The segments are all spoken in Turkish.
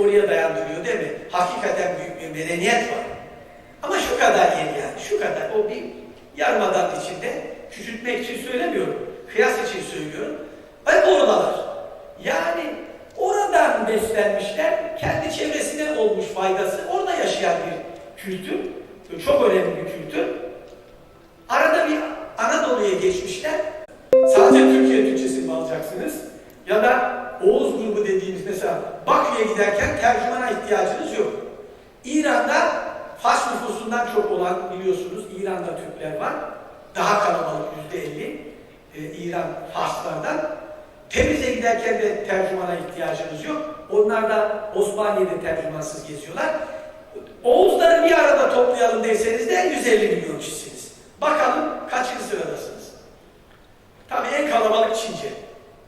oraya dayandırıyor değil mi? Hakikaten büyük bir medeniyet var. Ama şu kadar yeri yani, şu kadar. O bir yarımadan içinde küçültmek için söylemiyorum. Kıyas için söylüyorum. Hep oradalar. Yani oradan beslenmişler, kendi çevresine olmuş faydası, orada yaşayan bir kültür, çok önemli bir kültür. Arada bir Anadolu'ya geçmişler, sadece Türkiye Türkçesini alacaksınız? Ya da Oğuz grubu dediğimiz mesela Bakü'ye giderken tercümana ihtiyacınız yok. İran'da Fars nüfusundan çok olan biliyorsunuz İran'da Türkler var. Daha kalabalık yüzde elli e, İran Farslardan. Temiz'e giderken de tercümana ihtiyacınız yok. Onlar da Osmaniye'de tercümansız geziyorlar. Oğuzları bir arada toplayalım derseniz de 150 milyon kişisiniz. Bakalım kaçıncı sıradasınız? Tabii en kalabalık Çince.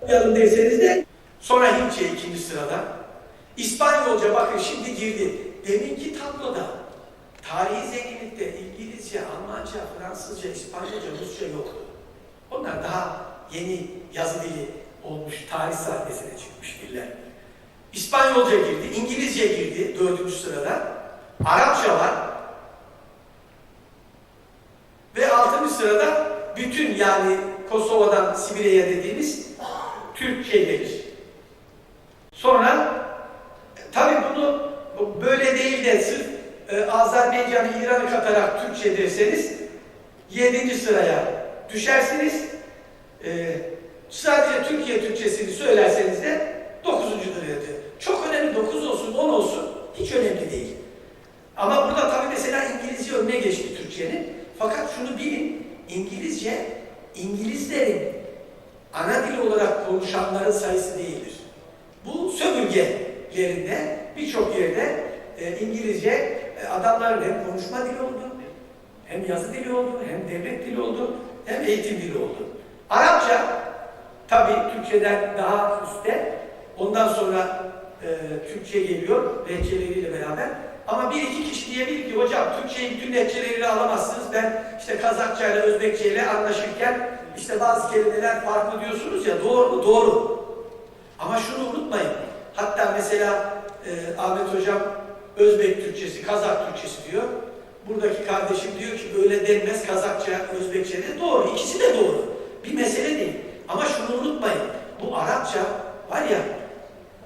Toplayalım derseniz de sonra Hintçe ikinci sırada. İspanyolca bakın şimdi girdi. Deminki tabloda tarihi zenginlikte İngilizce, Almanca, Fransızca, İspanyolca, Rusça yoktu. Onlar daha yeni yazı dili olmuş, tarih sahnesine çıkmış diller. İspanyolca girdi, İngilizce girdi dördüncü sırada. Arapça var. Ve altıncı sırada bütün yani Kosova'dan Sibirya'ya dediğimiz Türkçe gelir. Sonra tabi bunu böyle değil de sırf e, Azerbaycan'ı, İran'ı katarak Türkçe derseniz yedinci sıraya düşersiniz. E, sadece Türkiye Türkçesini söylerseniz de dokuzuncu sıraya Çok önemli dokuz olsun, on olsun hiç önemli değil. Ama burada tabii mesela İngilizce önüne geçti Türkçenin. Fakat şunu bilin, İngilizce İngilizlerin ana dil olarak konuşanların sayısı değildir. Bu sömürgelerinde birçok yerde e, İngilizce e, adamların hem konuşma dili oldu, hem yazı dili oldu, hem devlet dili oldu, hem eğitim dili oldu. Arapça tabii Türkçeden daha üstte. Ondan sonra e, Türkçe geliyor lehçeleriyle beraber. Ama bir iki kişi diyebilir ki hocam Türkçeyi bütün lehçeleriyle alamazsınız. Ben işte Kazakça ile Özbekçe ile anlaşırken işte bazı kelimeler farklı diyorsunuz ya doğru mu? Doğru. Ama şunu unutmayın. Hatta mesela e, Ahmet Hocam Özbek Türkçesi, Kazak Türkçesi diyor. Buradaki kardeşim diyor ki öyle denmez Kazakça, Özbekçe de doğru. İkisi de doğru. Bir mesele değil. Ama şunu unutmayın. Bu Arapça var ya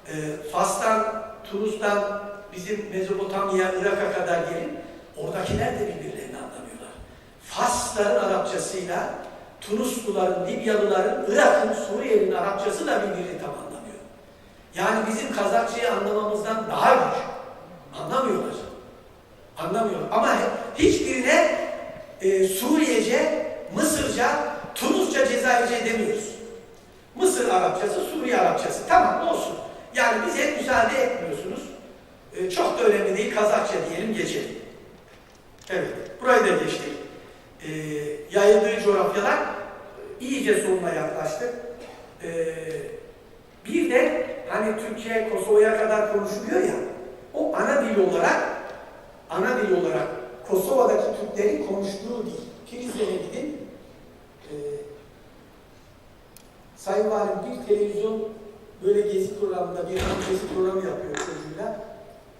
e, Fas'tan, Tunus'tan bizim Mezopotamya, Irak'a kadar gelin. Oradakiler de birbirlerini anlamıyorlar. Fasların Arapçasıyla Tunusluların, Libyalıların, Irak'ın, Suriye'nin Arapçası da birbirini tam anlamıyor. Yani bizim Kazakçayı anlamamızdan daha güç. Anlamıyorlar. Anlamıyorlar. Ama hiçbirine e, Suriyece, Mısırca, Tunusça, Cezayirce demiyoruz. Mısır Arapçası, Suriye Arapçası. Tamam olsun. Yani bize müsaade etmiyorsunuz. E, çok da önemli değil. Kazakça diyelim geçelim. Evet. Burayı da geçtik. E, yayıldığı coğrafyalar iyice sonuna yaklaştık. E, bir de hani Türkiye Kosova'ya kadar konuşuluyor ya o ana dil olarak ana dil olarak Kosova'daki Türklerin konuştuğu dil. Prizren'e gidin. E, Sayın Valim bir televizyon böyle gezi programında bir gezi programı yapıyor çocuğuyla.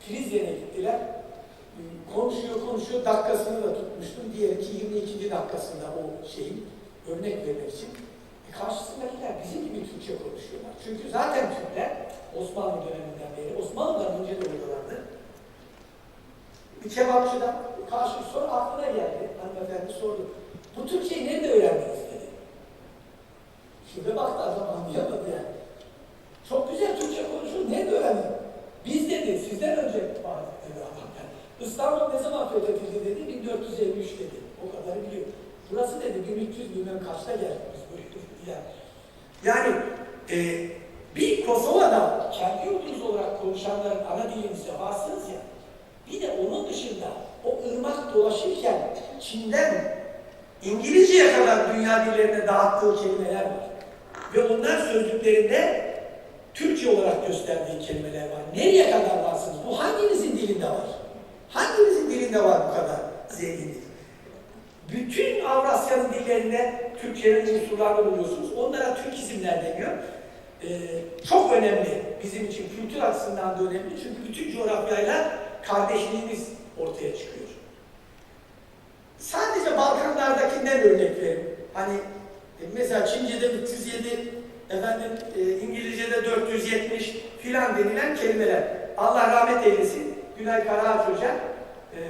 Prizren'e gittiler. E, konuşuyor konuşuyor dakikasını da tutmuştum. Diğer ki 22. dakikasında o şeyin örnek vermek için. Karşısındakiler bizim gibi Türkçe konuşuyorlar. Çünkü zaten Türkler Osmanlı döneminden beri, Osmanlı'dan önce de oradalardı. Bir kebapçıdan karşı soru aklına geldi. Hanımefendi sordu. Bu Türkçeyi nerede öğrendiniz dedi. Şurada baktı adam anlayamadı yani. Çok güzel Türkçe konuşuyor. Nerede öğrendin? Biz dedi, sizden önce dedi adam. Yani İstanbul ne zaman fethedildi dedi, 1453 dedi. O kadarı biliyor. Burası dedi 1300 bilmem kaçta buraya. Yani, e, bir Kosova'da kendi yurdunuz olarak konuşanların ana dilinizde varsınız ya, bir de onun dışında o ırmak dolaşırken Çin'den İngilizceye kadar dünya dillerine dağıttığı kelimeler var. Ve onlar sözlüklerinde Türkçe olarak gösterdiği kelimeler var. Nereye kadar varsınız? Bu hanginizin dilinde var? Hanginizin dilinde var bu kadar zenginlik? Bütün Avrasya'nın dillerinde Türkçenin unsurlarını buluyorsunuz. Onlara Türk isimler deniyor. e, çok önemli. Bizim için kültür açısından da önemli. Çünkü bütün coğrafyayla kardeşliğimiz ortaya çıkıyor. Sadece Balkanlardakinden örnek vereyim. Hani e, mesela Çince'de 307, efendim e, İngilizce'de 470 filan denilen kelimeler. Allah rahmet eylesin. Günay Karaağaç Hoca, e,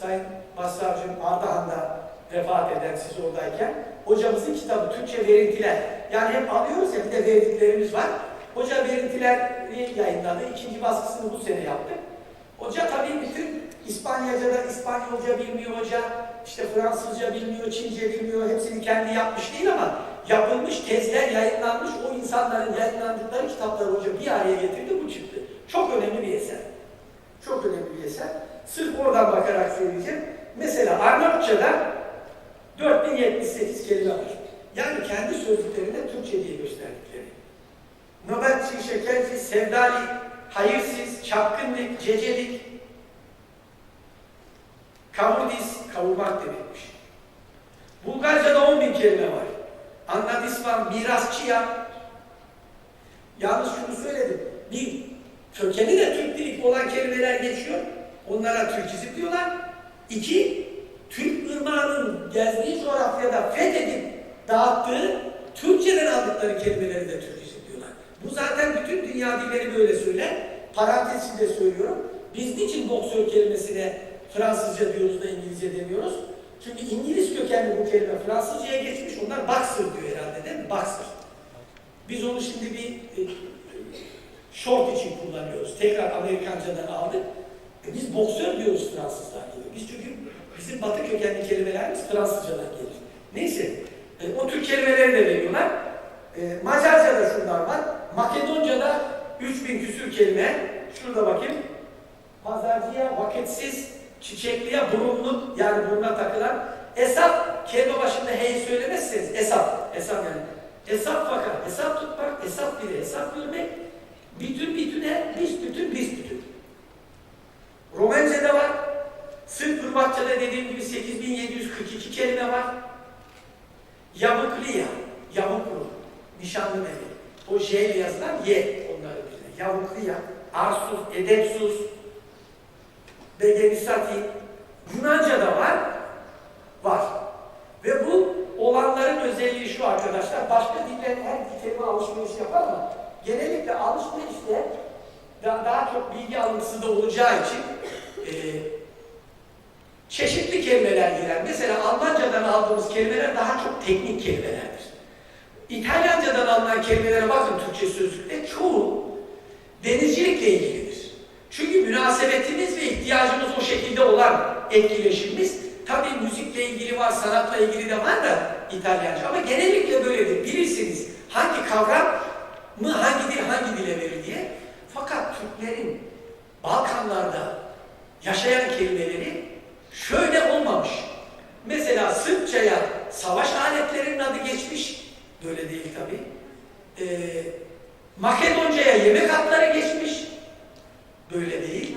Sayın Başsavcım Ardahan'da vefat eden siz oradayken, hocamızın kitabı Türkçe Verintiler. Yani hep alıyoruz ya bir de verdiklerimiz var. Hoca Verintiler'i yayınladı. İkinci baskısını bu sene yaptık. Hoca tabii bütün İspanyaca'da İspanyolca bilmiyor hoca, işte Fransızca bilmiyor, Çince bilmiyor, hepsini kendi yapmış değil ama yapılmış tezler yayınlanmış, o insanların yayınlandıkları kitapları hoca bir araya getirdi, bu çıktı. Çok önemli bir eser. Çok önemli bir eser. Sırf oradan bakarak söyleyeceğim. Mesela Arnavutça'da 4078 kelime var. Yani kendi sözlüklerinde Türkçe diye gösterdikleri. Nöbetçi, şekerci, sevdali, hayırsız, çapkınlık, cecelik, kavurdis, kavurmak demekmiş. Bulgarca'da 10 bin kelime var. Anladisvan, mirasçıya. Yalnız şunu söyledim. Bir, kökeni de Türk dili olan kelimeler geçiyor. Onlara Türkizm diyorlar. İki, gezdiği coğrafyada fethedip dağıttığı Türkçeden aldıkları kelimeleri de Türkizm diyorlar. Bu zaten bütün dünya dilleri böyle söyler. Parantez içinde söylüyorum. Biz niçin boksör kelimesine Fransızca diyoruz da İngilizce demiyoruz? Çünkü İngiliz kökenli bu kelime Fransızcaya geçmiş. Onlar boxer diyor herhalde değil mi? Boxer. Biz onu şimdi bir e, short için kullanıyoruz. Tekrar Amerikancadan aldık. E biz boksör diyoruz Fransızlar gibi. Biz çünkü bizim batı kökenli kelimelerimiz Fransızcadan gelir. Neyse. E, o tür kelimeleri de veriyorlar. E, Macarca'da şunlar var. Makedonca'da 3000 küsür kelime. Şurada bakayım. Pazarcıya vakitsiz, çiçekliye burunlu yani burnuna takılan hesap kelime başında hey söylemezseniz hesap, hesap yani. Hesap fakat, hesap tutmak, hesap bile, hesap görmek, bütün bütüne, biz bütün, biz bütün. Romence'de var. Hırvatça'da dediğim gibi 8742 kelime var. Yavukliya, yavuklu, nişanlı melek. O J ile yazılan Y onları bilir. Yavukliya, arsuz, edepsuz, begenisati. Yunanca'da var, var. Ve bu olanların özelliği şu arkadaşlar, başka diller her kelime alışveriş yapar ama genellikle alışverişte daha, daha çok bilgi alıntısı da olacağı için e, çeşitli kelimeler girer. Mesela Almancadan aldığımız kelimeler daha çok teknik kelimelerdir. İtalyancadan alınan kelimelere bakın Türkçe sözlükte çoğu denizcilikle ilgilidir. Çünkü münasebetimiz ve ihtiyacımız o şekilde olan etkileşimimiz tabii müzikle ilgili var, sanatla ilgili de var da İtalyanca ama genellikle böyledir. Bilirsiniz hangi kavram mı hangi dil hangi dile verir diye. Fakat Türklerin Balkanlarda yaşayan kelimeleri şöyle olmamış. Mesela Sırpçaya savaş aletlerinin adı geçmiş. Böyle değil tabii. Ee, Makedonca'ya yemek hatları geçmiş. Böyle değil.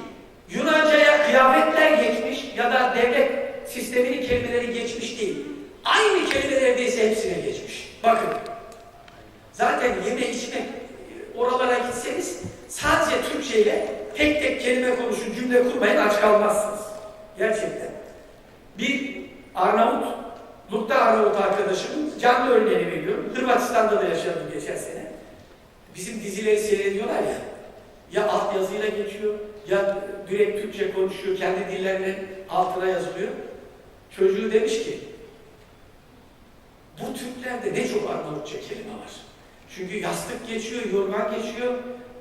Yunanca'ya kıyafetler geçmiş ya da devlet sisteminin kelimeleri geçmiş değil. Aynı kelime neredeyse hepsine geçmiş. Bakın. Zaten yeme içme oralara gitseniz sadece Türkçe ile tek tek kelime konuşun, cümle kurmayın aç kalmazsınız. Gerçekten. Bir Arnavut, Lukta Arnavut arkadaşımın canlı örneğini veriyorum. Hırvatistan'da da yaşadım geçen sene. Bizim dizileri seyrediyorlar ya, ya altyazıyla geçiyor, ya direkt Türkçe konuşuyor, kendi dillerinin altına yazılıyor. Çocuğu demiş ki, bu Türklerde ne çok Arnavutça kelime var. Çünkü yastık geçiyor, yorgan geçiyor,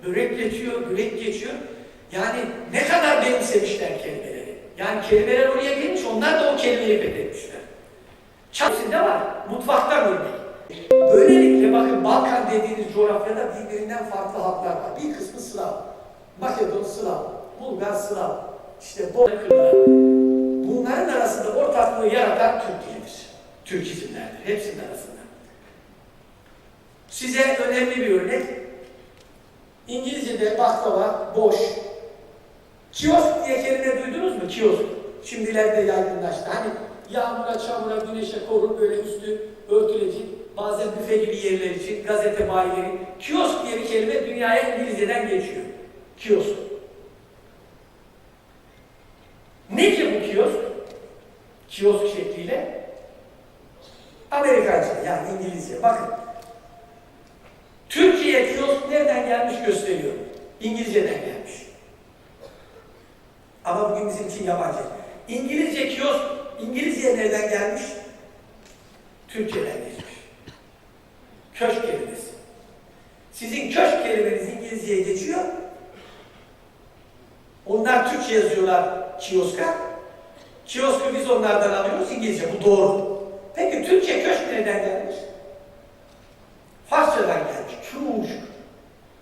börek geçiyor, börek geçiyor. Yani ne kadar benimsemişler kelimeleri. Yani kelimeler oraya gelmiş, onlar da o kelimeyi fethetmişler. Çarpsında var, mutfakta örneğin. Böylelikle bakın Balkan dediğiniz coğrafyada birbirinden farklı halklar var. Bir kısmı Slav, Makedon Slav, Bulgar Slav, işte Bozkırlar. Bunların arasında ortaklığı yaratan Türk dilidir. Türk isimlerdir, hepsinin arasında. Size önemli bir örnek. İngilizce'de baklava boş. Kiosk diye kelime duydunuz mu? Kiosk. Şimdilerde yaygınlaştı. Hani yağmura, çamura, güneşe korur böyle üstü örtülecek. bazen büfe gibi yerler için, gazete bayileri, kiosk diye bir kelime dünyaya İngilizceden geçiyor. Kiosk. Nedir bu kiosk? Kiosk şekliyle. Amerikanca yani İngilizce. Bakın. Türkiye kiosk nereden gelmiş gösteriyor. İngilizceden gelmiş. Ama bugün bizim için yabancı. İngilizce kiosk, İngilizce nereden gelmiş? Türkçeden geçmiş. Köşk kelimesi. Sizin köşk kelimeniz İngilizceye geçiyor. Onlar Türkçe yazıyorlar kioska. Kiosku biz onlardan alıyoruz İngilizce. Bu doğru. Peki Türkçe köşk nereden gelmiş? Farsçadan gelmiş. Çuş.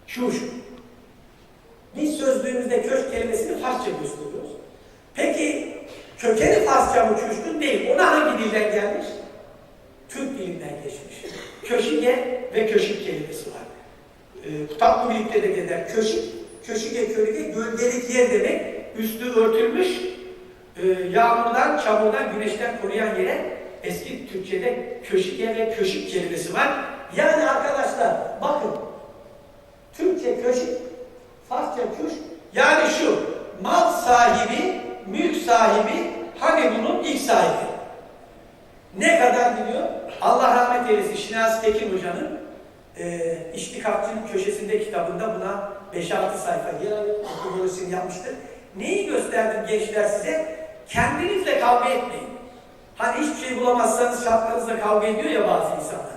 Çuş. Biz sözlüğümüzde köşk kelimesini Farsça gösteriyoruz. Peki kökeni Farsça mı çuşkun değil. Ona hangi dilden gelmiş? Türk dilinden geçmiş. Köşige ve köşik kelimesi var. Ee, tatlı birlikte de gider. Köşik, köşige kölge gölgelik yer demek. Üstü örtülmüş, e, yağmurdan, çamurdan, güneşten koruyan yere eski Türkçe'de köşige ve köşik kelimesi var. Yani arkadaşlar bakın Türkçe köşik, Farsça kuş. Yani şu mal sahibi, mülk sahibi, hani bunun ilk sahibi. Ne kadar gidiyor? Allah rahmet eylesin Şinasi Tekin Hoca'nın e, İştikakçı'nın köşesinde kitabında buna 5-6 sayfa yer alıyor. Yapmıştır. Neyi gösterdim gençler size? Kendinizle kavga etmeyin. Hani hiçbir şey bulamazsanız şartlarınızla kavga ediyor ya bazı insanlar.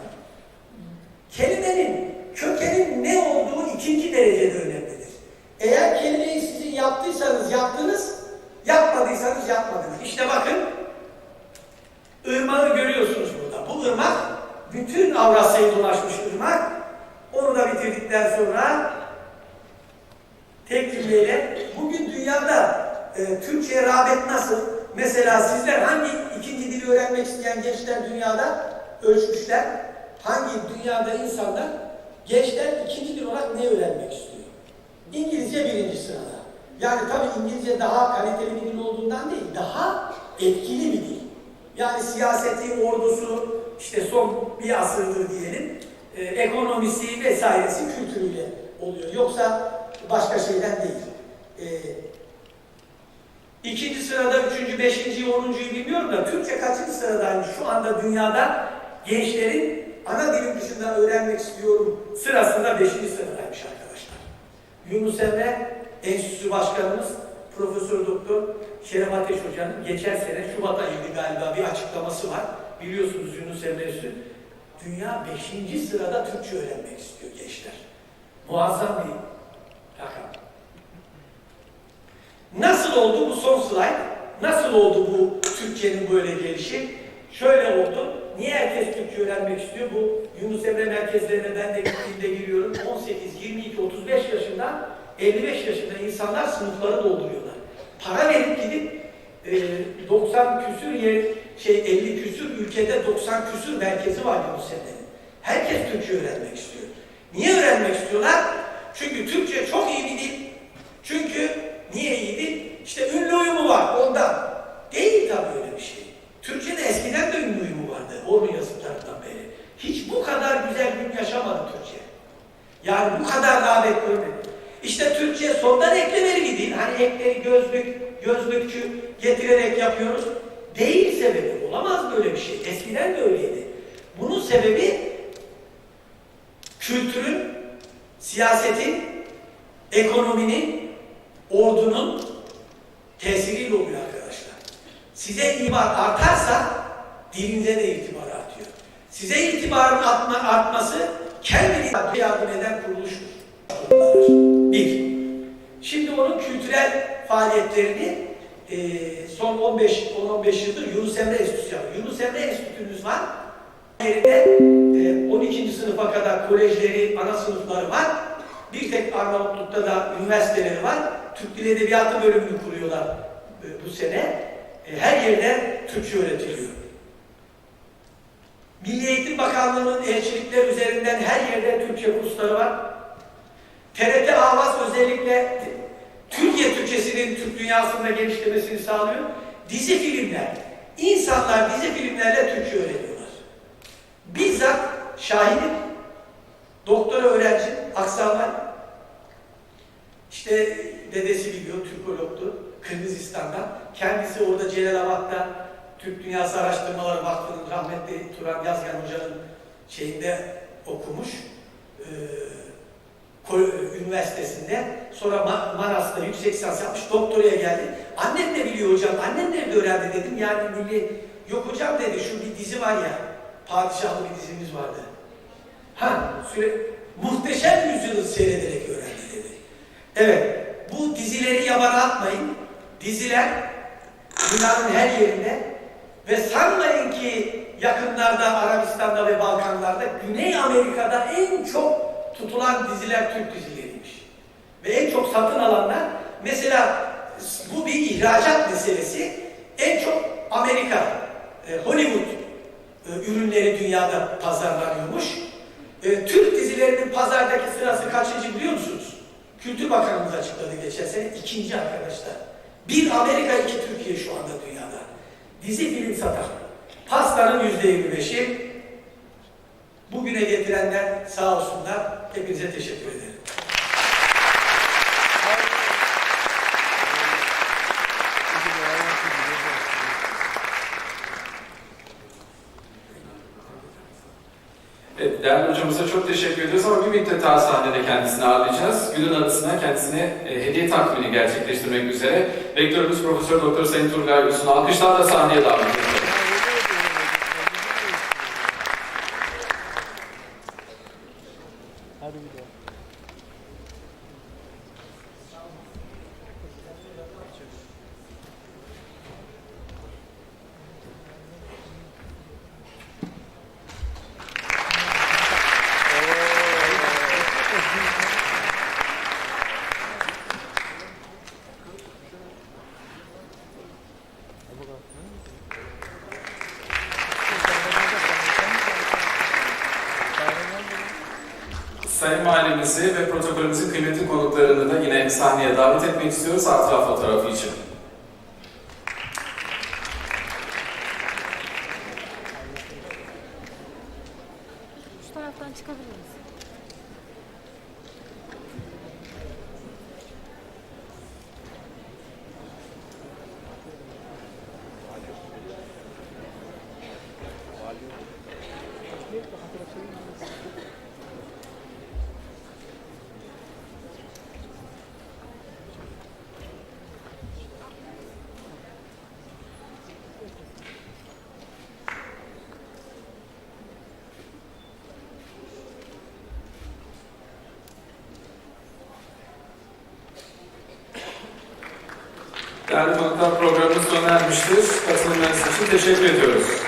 Kelimenin, kökenin ne olduğu ikinci derecede önemlidir. Eğer kelimeyi sizin yaptıysanız yaptınız, yapmadıysanız yapmadınız. İşte bakın, ırmağı görüyorsunuz burada. Bu ırmak, bütün Avrasya'yı dolaşmış ırmak. Onu da bitirdikten sonra tek cümleyle, bugün dünyada e, Türkçe'ye rağbet nasıl? Mesela sizler hangi ikinci dili öğrenmek isteyen gençler dünyada ölçmüşler? Hangi dünyada insanlar gençler ikinci dil olarak ne öğrenmek istiyor? İngilizce birinci sırada. Yani tabii İngilizce daha kaliteli bir dil olduğundan değil, daha etkili bir dil. Yani siyaseti, ordusu, işte son bir asırdır diyelim, e, ekonomisi vesairesi kültürüyle oluyor. Yoksa başka şeyden değil. E, ikinci sırada, üçüncü, beşinci, onuncuyu bilmiyorum da Türkçe kaçıncı sıradaymış şu anda dünyada gençlerin ana dilim dışında öğrenmek istiyorum sırasında beşinci sıradaymış. Yunus Emre Enstitüsü Başkanımız Profesör Doktor Şeref Ateş Hoca'nın geçen sene Şubat ayıydı galiba bir açıklaması var. Biliyorsunuz Yunus Emre Enstitüsü. Dünya beşinci sırada Türkçe öğrenmek istiyor gençler. Muazzam bir rakam. Nasıl oldu bu son slide? Nasıl oldu bu Türkçenin böyle gelişi? Şöyle oldu. Niye herkes Türkçe öğrenmek istiyor? Bu Yunus Emre merkezlerine ben de gittiğimde giriyorum. 18, 22, 35 yaşında 55 yaşında insanlar sınıfları dolduruyorlar. Para verip gidip e, 90 küsür yer, şey 50 küsür ülkede 90 küsür merkezi var Yunus Emre'nin. Herkes Türkçe öğrenmek istiyor. Niye öğrenmek istiyorlar? Çünkü Türkçe çok iyi bir dil. Çünkü niye iyi dil? İşte ünlü uyumu var ondan. Değil tabii öyle bir şey. Türkçe'de eskiden de ünlü uyumu vardı. Orhun yazıtlarından beri. Hiç bu kadar güzel gün yaşamadı Türkçe. Yani bu kadar rağbet görmedi. İşte Türkçe sondan eklemeli dil. Hani ekleri gözlük, gözlükçü getirerek yapıyoruz. Değil sebebi. Olamaz böyle bir şey. Eskiden de öyleydi. Bunun sebebi kültürün, siyasetin, ekonominin, ordunun tesiriyle oluyor arkadaşlar. Size itibar artarsa dilinize de itibar artıyor. Size itibarın artma, artması kendini yardım eden kuruluştur. Bir. Şimdi onun kültürel faaliyetlerini e, son 15 10-15 yıldır Yunus Emre Enstitüsü yapıyor. Yunus Emre Enstitümüz var. Yerinde e, 12. sınıfa kadar kolejleri, ana sınıfları var. Bir tek Arnavutluk'ta da üniversiteleri var. Türk Dili Edebiyatı bölümünü kuruyorlar e, bu sene. E, her yerde Türkçe öğretiliyor. Milli Eğitim Bakanlığı'nın elçilikler üzerinden her yerde Türkçe kursları var. TRT Avaz özellikle Türkiye Türkçesinin Türk dünyasında genişlemesini sağlıyor. Dizi filmler. İnsanlar dizi filmlerle Türkçe öğreniyorlar. Bizzat şahidim. Doktora öğrenci, Aksaray. İşte dedesi biliyor, Türkolog'tu. Kırgızistan'dan. Kendisi orada Celalabad'da Türk Dünyası Araştırmaları Vakfı'nın rahmetli Turan Yazgan Hoca'nın şeyinde okumuş. Ee, Üniversitesi'nde. Sonra Ma- Manas'ta yüksek lisans yapmış, doktoraya geldi. Annem de biliyor hocam, annem nerede öğrendi dedim. Yani milli, yok hocam dedi, şu bir dizi var ya, padişahlı bir dizimiz vardı. Ha, süre, muhteşem yüzyılı seyrederek öğrendi dedi. Evet, bu dizileri yabana atmayın. Diziler dünyanın her yerinde ve sanmayın ki yakınlarda, Arabistan'da ve Balkanlarda, Güney Amerika'da en çok tutulan diziler Türk dizileriymiş. Ve en çok satın alanlar, mesela bu bir ihracat meselesi, en çok Amerika, e, Hollywood e, ürünleri dünyada pazarlanıyormuş. E, Türk dizilerinin pazardaki sırası kaçıncı biliyor musunuz? Kültür Bakanımız açıkladı geçen sene, ikinci arkadaşlar. Bir Amerika, iki Türkiye şu anda dünyada. Dizi film satan. Pastanın yüzde yirmi beşi. Bugüne getirenler sağ olsunlar. Hepinize teşekkür ederim. Evet, değerli hocamıza çok teşekkür ediyoruz ama bir müddet daha sahnede kendisini ağırlayacağız. Gül'ün arasına kendisine e, hediye takvimini gerçekleştirmek üzere Rektörümüz Profesör Doktor Sayın Turgay Usun'u alkışlarla sahneye davet ediyoruz. Hadi bir daha. Sayın Valimizi ve protokolümüzün kıymetli konuklarını da yine sahneye davet etmek istiyoruz hatıra fotoğrafı için. Değerli konuklar programımız sona ermiştir. Katılımlarınız için teşekkür ediyoruz.